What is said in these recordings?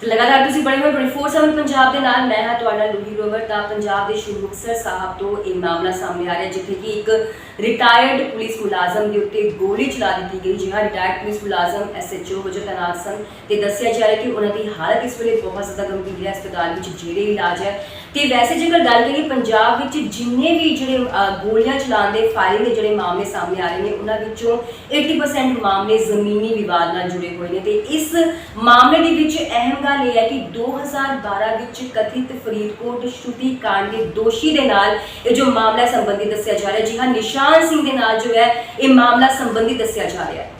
ਲਗਾਤਾਰ ਤੁਸੀਂ ਬਣੇ ਹੋਏ 24/7 ਪੰਜਾਬ ਦੇ ਨਾਲ, ਮੈਂ ਹਾਂ ਤੁਹਾਡਾ ਲੂਹੀ ਰੋਵਰ, ਤਾਂ ਪੰਜਾਬ ਦੇ ਸ਼੍ਰੀ ਮੁਕਤਸਰ ਸਾਹਿਬ ਤੋਂ ਇਹ ਮਾਮਲਾ ਸਾਹਮਣੇ ਆ ਰਿਹਾ, ਜਿੱਥੇ ਕਿ ਇੱਕ ਰਿਟਾਇਰਡ ਪੁਲਿਸ ਮੁਲਾਜ਼ਮ ਦੇ ਉੱਤੇ ਗੋਲੀ ਚਲਾ ਦਿੱਤੀ ਗਈ ਜਿਹੜਾ ਰਿਟਾਇਰਡ ਪੁਲਿਸ ਮੁਲਾਜ਼ਮ ਐਸਐਚਓ ਵਜੋਂ ਤੈਨਾਤ ਸਨ ਤੇ ਦੱਸਿਆ ਜਾ ਰਿਹਾ ਕਿ ਉਹਨਾਂ ਦੀ ਹਾਲਤ ਇਸ ਵੇਲੇ ਬਹੁਤ ਜ਼ਿਆਦਾ ਗੰਭੀਰ ਹੈ, ਹਸਪਤਾਲ ਵਿੱਚ ਜਿਹੜੇ ਇਲਾਜ ਹੈ ਤੇ ਵੈਸੇ ਜੇਕਰ ਗੱਲ ਕਰੀਏ ਪੰਜਾਬ ਵਿੱਚ ਜਿੰਨੇ ਵੀ ਜਿਹੜੇ ਗੋਲੀਆਂ ਚਲਾਉਣ ਦੇ ਫਾਇਰਿੰਗ ਦੇ ਜਿਹੜੇ ਮਾਮਲੇ ਸਾਹਮਣੇ ਆ ਰਹੇ ਨੇ, ਉਹਨਾਂ ਵਿੱਚੋਂ 80% ਮਾਮਲੇ ਜ਼ਮੀਨੀ ਵਿਵਾਦ ਨਾਲ ਜੁੜੇ ਹੋਏ ਨੇ। ਤੇ ਇਸ ਮਾਮਲੇ ਦੇ ਵਿੱਚ ਅਹਿਮ ਗੱਲ ਇਹ ਹੈ ਕਿ 2012 ਵਿੱਚ ਕਥਿਤ ਫਰੀਦਕੋਟ ਸ਼ੁੱਧੀ ਕਾਂਡ ਦੇ ਦੋਸ਼ੀ ਦੇ ਨਾਲ ਇਹ ਜੋ ਮਾਮਲਾ ਹੈ ਸੰਬੰਧੀ ਦੱਸਿਆ ਜਾ ਰਿਹਾ ਜੀ ਹਾਂ, ਨਿਸ਼ਾਨ ਸਿੰਘ ਦੇ ਨਾਲ ਜੋ ਹੈ, ਇਹ ਮਾਮਲਾ ਸੰਬੰਧੀ ਦੱਸਿਆ ਜਾ ਰਿਹਾ ਹੈ।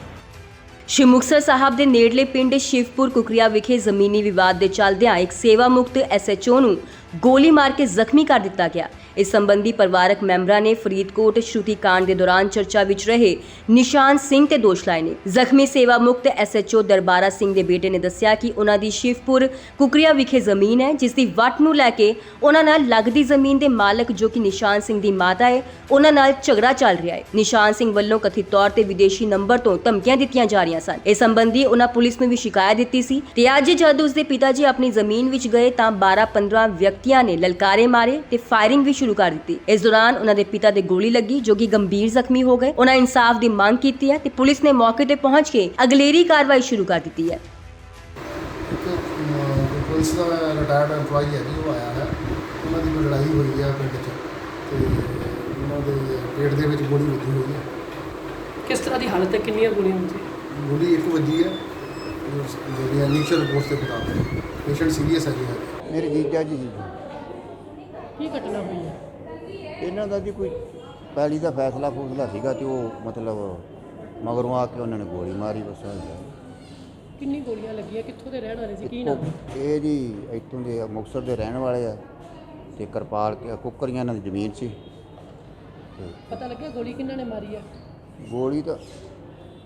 ਸ਼੍ਰੀ ਮੁਕਤਸਰ ਸਾਹਿਬ ਦੇ ਨੇੜਲੇ ਪਿੰਡ ਸ਼ਿਵਪੁਰ ਕੁਕਰੀਆ ਵਿਖੇ ਜ਼ਮੀਨੀ ਵਿਵਾਦ ਦੇ ਚੱਲਦਿਆਂ ਇੱਕ ਸੇਵਾ ਮੁਕਤ ਐਸਐਚਓ ਨੂੰ ਗੋਲੀ ਮਾਰ ਕੇ ਜ਼ਖਮੀ ਕਰ ਦਿੱਤਾ ਗਿਆ। ਇਸ ਸੰਬੰਧੀ ਪਰਿਵਾਰਕ ਮੈਂਬਰਾਂ ਨੇ ਫਰੀਦਕੋਟ ਸ਼ਰੂਤੀ ਕਾਂਡ ਦੇ ਦੌਰਾਨ ਚਰਚਾ ਵਿੱਚ ਰਹੇ ਨਿਸ਼ਾਨ ਸਿੰਘ ਤੇ ਦੋਸ਼ ਲਾਏ ਨੇ। ਜ਼ਖਮੀ ਸੇਵਾ ਮੁਕਤ ਐਸਐਚਓ ਦਰਬਾਰਾ ਸਿੰਘ ਦੇ ਬੇਟੇ ਨੇ ਦੱਸਿਆ ਕਿ ਉਹਨਾਂ ਦੀ ਸ਼ਿਵਪੁਰ ਕੁਕਰੀਆ ਵਿਖੇ ਜ਼ਮੀਨ ਹੈ, ਜਿਸ ਦੀ ਵੱਟ ਨੂੰ ਲੈ ਕੇ ਉਹਨਾਂ ਨਾਲ ਲੱਗਦੀ ਜ਼ਮੀਨ ਦੇ ਮਾਲਕ ਜੋ ਕਿ ਨਿਸ਼ਾਨ ਸਿੰਘ ਦੀ ਮਾਤਾ ਹੈ, ਉਹਨਾਂ ਨਾਲ ਝਗੜਾ ਚੱਲ ਰਿਹਾ ਹੈ। ਨਿਸ਼ਾਨ ਸਿੰਘ ਵੱਲੋਂ ਕਥਿਤ ਤੌਰ ਤੇ ਵਿਦੇਸ਼ੀ ਨੰਬਰ ਤੋਂ ਧਮਕੀਆਂ ਦਿੱਤੀਆਂ ਜਾ ਰਹੀਆਂ ਸਨ। ਇਸ ਸੰਬੰਧੀ ਉਹਨਾਂ ਪੁਲਿਸ ਨੂੰ ਵੀ ਸ਼ਿਕਾਇਤ ਦਿੱਤੀ ਸੀ ਤੇ ਅੱਜ ਜਦ ਉਸਦੇ ਪਿਤਾ ਜੀ ਆਪਣੀ ਜ਼ਮੀਨ ਵਿੱਚ ਗਏ ਤਾਂ 12-15 ਵਿਅਕਤੀਆਂ ਨੇ ਲਲਕਾਰੇ ਮਾਰੇ ਤੇ ਫਾਇਰਿੰਗ ਵੀ ਸ਼ੁਰੂ ਕਰ ਦਿੱਤੀ। ਇਸ ਦੌਰਾਨ ਉਹਨਾਂ ਦੇ ਪਿਤਾ ਦੇ ਗੋਲੀ ਲੱਗੀ ਜੋ ਕਿ ਗੰਭੀਰ ਜ਼ਖਮੀ ਹੋ ਗਏ। ਉਹਨਾਂ ਇਨਸਾਫ ਦੀ ਮੰਗ ਕੀਤੀ ਹੈ ਤੇ ਪੁਲਿਸ ਨੇ ਮੌਕੇ ਤੇ ਪਹੁੰਚ ਕੇ ਅਗਲੇਰੀ ਕਾਰਵਾਈ ਸ਼ੁਰੂ ਕਰ ਦਿੱਤੀ ਹੈ। ਇੱਕ ਅਮ, ਪੁਲਿਸ ਦਾ ਰਿਟਾਇਰਡ EMPLOYE ਹੈ ਜੀ ਉਹ ਆਇਆ ਹੈ। ਉਹਨਾਂ ਦੀ ਕੋਈ ਲੜਾਈ ਹੋਈ ਹੈ ਪਿੰਡ 'ਚ ਤੇ ਉਹਨਾਂ ਦੇ ਪੇਟ ਦੇ ਵਿੱਚ ਗੋਲੀ ਵੱਜੀ ਹੋਈ ਹੈ। ਕਿਸ ਤਰ੍ਹਾਂ ਦੀ ਹਾਲਤ ਹੈ? ਕਿੰਨੀਆਂ ਗੋਲੀਆਂ ਹੁੰਦੀਆਂ ਗੋਲੀ ਇੱਕ ਵੱਜੀ ਹੈ। ਜਿਹੜੀ ਇਨੀਸ਼ੀਅਲ ਰਿਪੋਰਟ ਦੇ ਮੁਤਾਬਕ। ਪੇਸ਼ੈਂਟ ਸੀਰੀਅਸ ਹੈ ਜੀ ਹਜੇ। ਮੇਰੇ ਜੀਜਾ ਜੀ ਸੀ ਕੀ ਘਟਨਾ ਹੋਈ ਹੈ? ਇਹਨਾਂ ਦਾ ਜੀ ਕੋਈ ਪਹਿਲੀ ਦਾ ਫੈਸਲਾ ਫੂਸਲਾ ਸੀਗਾ ਤੇ ਉਹ ਮਤਲਬ ਮਗਰੋਂ ਆ ਕੇ ਉਹਨਾਂ ਨੇ ਗੋਲੀ ਮਾਰੀ ਬਸ ਕਿੰਨੀ ਗੋਲੀਆਂ ਲੱਗੀਆਂ? ਕਿੱਥੋਂ ਦੇ ਰਹਿਣ ਵਾਲੇ ਸੀ? ਕੀ ਨਾਮ? ਇਹ ਜੀ ਇੱਥੋਂ ਦੇ ਮੁਕਤਸਰ ਦੇ ਰਹਿਣ ਵਾਲੇ ਆ ਤੇ ਕਿਰਪਾਲ ਕੇ ਕੁੱਕਰੀਆਂ ਇਹਨਾਂ ਦੀ ਜ਼ਮੀਨ ਸੀ। ਤੇ ਪਤਾ ਲੱਗਿਆ ਗੋਲੀ ਕਿੰਨਾਂ ਨੇ ਮਾਰੀ ਹੈ ਗੋਲੀ ਤਾਂ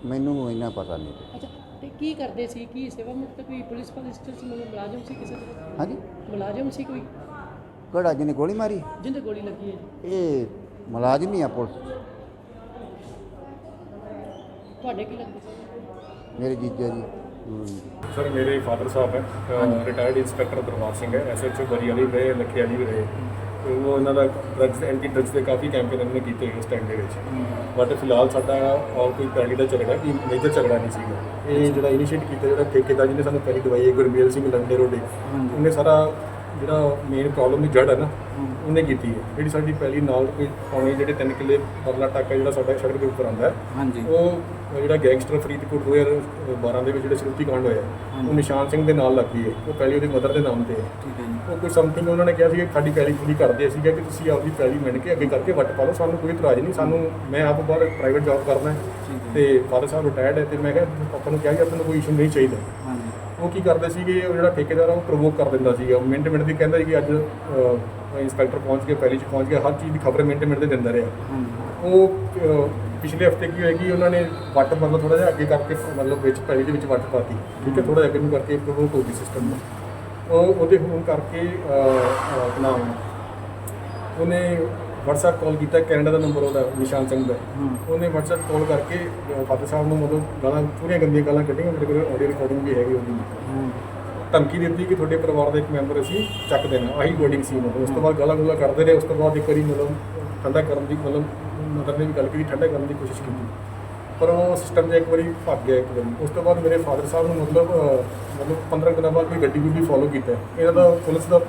ਮੈਨੂੰ ਇੰਨਾ ਪਤਾ ਨਹੀਂ ਅੱਛਾ ਤੇ ਕੀ ਕਰਦੇ ਸੀ? ਕੀ ਸੇਵਾ ਮੁਕਤ ਕੋਈ ਪੁਲਿਸ ਪੁਲਿਸ ਚ ਮੁਲਾਜ਼ਮ ਸੀ ਕਿਸੇ ਤਰ੍ਹਾਂ ਹਾਂਜੀ। ਮੁਲਾਜ਼ਮ ਸੀ ਕੋਈ? ਕਿਹੜਾ ਜਿਹਨੇ ਗੋਲੀ ਮਾਰੀ? ਜਿੰਦੇ ਗੋਲੀ ਲੱਗੀ ਹੈ ਜੀ। ਇਹ ਮੁਲਾਜ਼ਮ ਹੀ ਆ ਪੁਲਿਸ। ਤੁਹਾਡੇ ਕੀ ਲੱਗਦੇ? ਮੇਰੇ ਜੀਜਾ ਜੀ। ਹਮ। ਸਰ ਮੇਰੇ ਫਾਦਰ ਸਾਹਿਬ ਹੈ ਰਿਟਾਇਰਡ ਇੰਸਪੈਕਟਰ ਦਰਬਾਰ ਸਿੰਘ ਹੈ ਐਸਐਚਓ ਬਰੀ ਵਾਲੀ ਵੀ ਰਹੇ ਲੱਖੇ ਵਾਲੀ ਵੀ ਰਹੇ। ਤੇ ਉਹ ਇਹਨਾਂ ਦਾ ਡਰੱਗਸ ਐਂਟੀ ਡਰੱਗਸ ਦੇ ਕਾਫੀ ਕੈਂਪੇਨ ਇਹਨਾਂ ਨੇ ਕੀਤੇ ਇਸ ਟਾਈਮ ਦੇ ਵਿੱਚ। ਬਟ ਫਿਲਹਾਲ ਸਾਡਾ ਔਰ ਕੋਈ ਪੈਲੀ ਦਾ ਝਗੜਾ ਕੀ ਮੇਜਰ ਝਗੜਾ ਨਹੀਂ ਸੀਗਾ। ਇਹ ਜਿਹੜਾ ਇਨੀਸ਼ੀਏਟ ਕੀਤਾ ਜਿਹੜਾ ਠੇਕੇਦਾਰ ਜਿਹਨੇ ਸਾਨੂੰ ਪਹਿਲੀ ਦਵਾਈ ਹੈ ਗੁਰਮੇਲ ਸਿੰਘ ਲੰਡੇ ਰੋਡੇ। ਉਹਨੇ ਸਾਰਾ ਜਿਹੜਾ ਮੇਨ ਪ੍ਰੋਬਲਮ ਦੀ ਜੜ ਹੈ ਨਾ ਉਹਨੇ ਕੀਤੀ ਹੈ। ਜਿਹੜੀ ਸਾਡੀ ਪਹਿਲੀ ਨਾਲ ਕੋਈ ਪਾਉਣੀ ਜਿਹੜੇ 3 ਕਿੱਲੇ ਪਰਲਾ ਟਾਕਾ ਜਿਹੜਾ ਸਾਡਾ ਸੜਕ ਦੇ ਉੱਪਰ ਆਉਂਦਾ ਹੈ ਉਹ ਜਿਹੜਾ ਗੈਂਗਸਟਰ ਫਰੀਦਕੋਟ 2012 ਦੇ ਵਿੱਚ ਜਿਹੜਾ ਸ਼ਰੂਤੀ ਕਾਂਡ ਹੋਇਆ ਉਹ ਨਿਸ਼ਾਨ ਸਿੰਘ ਦੇ ਨਾਲ ਲੱਗੀ ਹੈ। ਉਹ ਪਹਿਲੀ ਉਹਦੀ ਮਦਰ ਦੇ ਨਾਮ ਤੇ ਹੈ। ਉਹ ਕੋਈ ਸਮਥਿੰਗ ਉਹਨਾਂ ਨੇ ਕਿਹਾ ਸੀ ਕਿ ਸਾਡੀ ਪਹਿਲੀ ਪੂਰੀ ਕਰਦੇ ਸੀਗਾ ਕਿ ਤੁਸੀਂ ਆਪਦੀ ਪਹਿਲੀ ਮਿਣ ਕੇ ਅੱਗੇ ਕਰਕੇ ਵੱਟ ਪਾ ਲਓ ਸਾਨੂੰ ਕੋਈ ਇਤਰਾਜ਼ ਨਹੀਂ ਸਾਨੂੰ ਮੈਂ ਆਪ ਬਾਹਰ ਪ੍ਰਾਈਵੇਟ ਜੌਬ ਕਰਦਾ ਹੈ ਤੇ ਫਾਦਰ ਸਾਹਿਬ ਰਿਟਾਇਰਡ ਹੈ ਤੇ ਮੈਂ ਕਿਹਾ ਪਾਪਾ ਨੂੰ ਕਿਹਾ ਕਿ ਆਪਾਂ ਨੂੰ ਕੋਈ ਇਸ਼ੂ ਨਹੀਂ ਚਾਹੀਦਾ। ਉਹ ਕੀ ਕਰਦੇ ਸੀਗੇ ਉਹ ਜਿਹੜਾ ਠੇਕੇਦਾਰ ਆ ਉਹ ਪ੍ਰੋਵੋਕ ਕਰ ਦਿੰਦਾ ਸੀਗਾ। ਉਹ ਮਿੰਟ ਮਿੰਟ ਦੀ ਕਹਿੰਦਾ ਸੀ ਕਿ ਅੱਜ ਅਹ, ਇੰਸਪੈਕਟਰ ਪਹੁੰਚ ਕੇ ਪਹਿਲੀ ਚ ਪਹੁੰਚ ਗਿਆ ਹਰ ਚੀਜ਼ ਦੀ ਖਬਰ ਮਿੰਟ ਮਿੰਟ ਦੇ ਦਿੰਦਾ ਰਿਹਾ। ਉਹ ਅਹ, ਪਿਛਲੇ ਹਫ਼ਤੇ ਕੀ ਹੋਇਆ ਕਿ ਉਹਨਾਂ ਨੇ ਵੱਟ ਮਤਲਬ ਥੋੜਾ ਜਿਹਾ ਅੱਗੇ ਕਰਕੇ ਮਤਲਬ ਵਿੱਚ ਪਹਿਲੀ ਦੇ ਵਿੱਚ ਵੱਟ ਪਾਤੀ। ਠੀਕ ਹੈ ਥੋੜਾ ਜਿਹਾ ਅੱਗੇ ਨੂੰ ਕਰਕੇ ਪ੍ਰੋਵੋਕ ਹੋ ਗਈ ਸਿਸਟਮ ਦਾ ਉਹ ਉਹਦੇ ਹੋਣ ਕਰਕੇ ਅਹ, ਅਹ, ਆਪਣਾ ਉਹਨੇ WhatsApp ਕਾਲ ਕੀਤਾ ਕੈਨੇਡਾ ਦਾ ਨੰਬਰ ਉਹਦਾ ਨਿਸ਼ਾਨ ਸਿੰਘ ਦਾ। ਉਹਨੇ WhatsApp ਕਾਲ ਕਰਕੇ ਫਾਦਰ ਸਾਹਿਬ ਨੂੰ ਮਤਲਬ ਗਾਲਾਂ ਪੂਰੀਆਂ ਗੰਦੀਆਂ ਗਾਲਾਂ ਕੱਢੀਆਂ ਮੇਰੇ ਕੋਲ ਆਡੀਓ ਰਿਕਾਰਡਿੰਗ ਵੀ ਹੈਗੀ ਉਹਦੀ। ਧਮਕੀ ਦਿੱਤੀ ਕਿ ਤੁਹਾਡੇ ਪਰਿਵਾਰ ਦਾ ਇੱਕ ਮੈਂਬਰ ਅਸੀਂ ਚੱਕ ਦੇਣਾ ਆਹੀ ਵਰਡਿੰਗ ਸੀ ਦੀ। ਉਸ ਤੋਂ ਬਾਅਦ ਗਾਲਾਂ ਗੁਲਾ ਕਰਦੇ ਰਹੇ ਉਸ ਤੋਂ ਬਾਅਦ ਇੱਕ ਵਾਰੀ ਮਤਲਬ ਠੰਡਾ ਕਰਨ ਦੀ ਮਤਲਬ ਮਦਰ ਨੇ ਵੀ ਗੱਲ ਕੀਤੀ ਠੰਡਾ ਕਰਨ ਦੀ ਕੋਸ਼ਿਸ਼ ਕੀਤੀ। ਪਰ ਉਹ ਸਿਸਟਮ ਜੇ ਇੱਕ ਵਾਰੀ ਭੱਗ ਗਿਆ ਇੱਕ ਵਾਰੀ। ਉਸ ਤੋਂ ਬਾਅਦ ਮੇਰੇ ਫਾਦਰ ਸਾਹਿਬ ਨੂੰ ਮਤਲਬ ਮਤਲਬ 15 ਦਿਨਾਂ ਬਾਅਦ ਕੋਈ ਗੱਡੀ ਗੁੱਡੀ ਫੋਲੋ ਕੀਤਾ। ਇਹਨਾਂ ਦਾ ਪੁਲਿਸ ਦਾ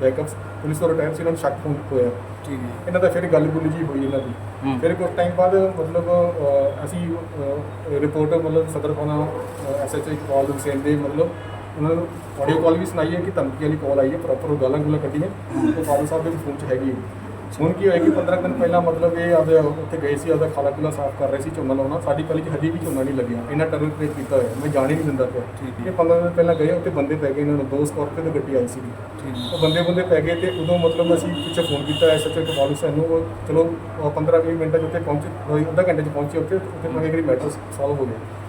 ਬੈਕਅਪ ਪੁਲਿਸ ਦਾ ਰਿਟਾਇਰ ਸੀ ਇਹਨਾਂ ਨੂੰ ਸ਼ੱਕ ਹੋਣ ਹੋਇਆ। ਠੀਕ ਹੈ। ਇਹਨਾਂ ਦਾ ਫਿਰ ਗੱਲ ਗੁੱਲ ਜੀ ਹੋਈ ਇਹਨਾਂ ਦੀ। ਫਿਰ ਕੁਝ ਟਾਈਮ ਬਾਅਦ ਮਤਲਬ ਅਸੀਂ ਰਿਪੋਰਟ ਮਤਲਬ ਸਦਰ ਥਾਣਾ ਐਸਐਚਓ ਇਕਬਾਲ ਹੁਸੈਨ ਦੇ ਮਤਲਬ ਉਹਨਾਂ ਨੂੰ ਆਡੀਓ ਕਾਲ ਵੀ ਸੁਣਾਈ ਹੈ ਕਿ ਧਮਕੀ ਵਾਲੀ ਕਾਲ ਆਈ ਹੈ ਪ੍ਰੋਪਰ ਉਹ ਗਾਲਾਂ ਗੁੱਲਾਂ ਕੱਢੀਆਂ। ਉਹ ਫਾਦਰ ਸਾਹਿਬ ਦੇ ਵੀ ਫੋਨ 'ਚ ਹੈਗੀ ਹੈ। ਹੁਣ ਕੀ ਹੋਇਆ ਕਿ 15 ਦਿਨ ਪਹਿਲਾਂ ਮਤਲਬ ਇਹ ਆਪਦੇ ਉੱਥੇ ਗਏ ਸੀ ਆਪਦਾ ਖਾਲਾ ਖੁਲਾ ਸਾਫ਼ ਕਰ ਰਹੇ ਸੀ ਝੋਨਾ ਲਾਉਣਾ। ਸਾਡੀ ਪਹਿਲੀ ਚ ਹਜੇ ਵੀ ਝੋਨਾ ਨਹੀਂ ਲੱਗਿਆ। ਇਹਨਾਂ ਟਰਲ ਕ੍ਰੀਏਟ ਕੀਤਾ ਹੋਇਆ। ਮੈਂ ਜਾਣ ਹੀ ਨਹੀਂ ਦਿੰਦਾ ਪਿਆ। ਇਹ 15 ਦਿਨ ਪਹਿਲਾਂ ਗਏ ਉੱਥੇ ਬੰਦੇ ਪੈ ਗਏ ਇਹਨਾਂ ਨੂੰ। ਦੋ ਸਕਾਰਪੀਓ ਦੀ ਗੱਡੀ ਆਈ ਸੀ ਉਹ ਬੰਦੇ ਬੰਦੇ ਪੈ ਗਏ ਤੇ ਉਦੋਂ ਮਤਲਬ ਅਸੀਂ ਪਿੱਛੇ ਫੋਨ ਕੀਤਾ ਐਸਐਚਓ ਇਕਬਾਲ ਹੁਸੈਨ ਨੂੰ। ਉਹ ਚਲੋ 15 20 ਮਿੰਟਾਂ 'ਚ ਉੱਥੇ ਪਹੁੰਚੇ ਅੱਧਾ ਘੰਟੇ 'ਚ ਪਹੁੰਚੇ ਉੱਥੇ। ਉੱਥੇ ਮੈਂ ਕਿਹਾ ਕਿ ਮੈਟਰ ਸੋਲਵ ਹੋ ਗਿਆ